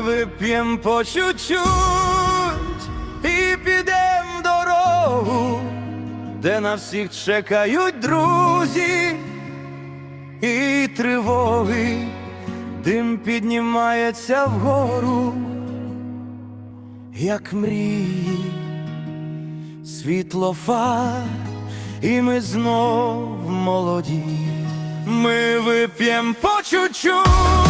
вип'єм по чуть-чуть і підем дорогу, де на всіх чекають друзі і тривоги, дим піднімається вгору, як мрії, світло фар, і ми знов молоді. Ми вип'єм по чуть-чуть,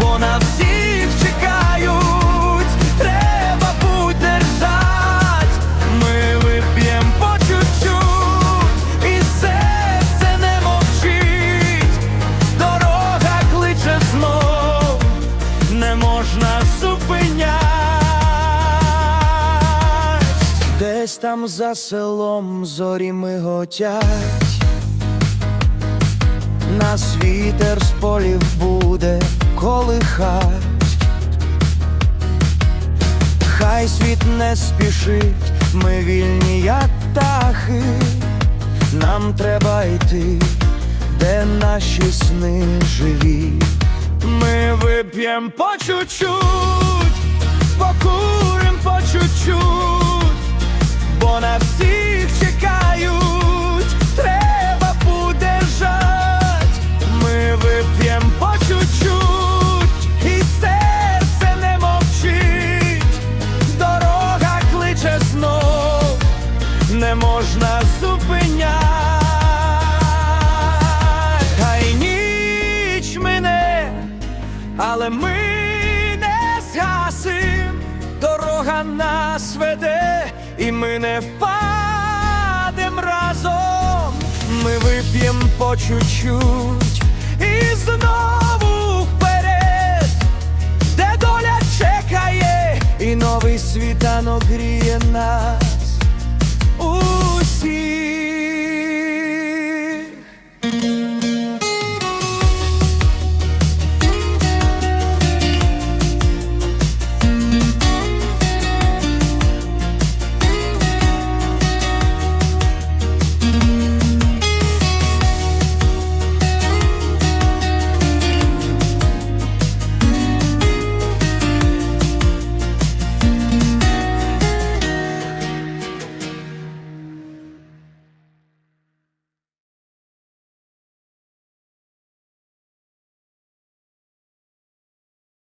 бо на всіх чекають, треба будь держать. Ми вип'єм по чуть-чуть, і серце не мовчить, дорога кличе знов, не можна зупинять. Десь там за селом зорі миготять, нас вітер з полів буде колихать. Хай світ не спішить, ми вільні, як птахи, нам треба йти, де наші сни живі. Ми вип'єм по чуть-чуть, покурим по чуть-чуть, але ми не згасим, дорога нас веде, і ми не впадем разом. Ми вип'єм по чуть-чуть і знову вперед, де доля чекає, і новий світанок гріє.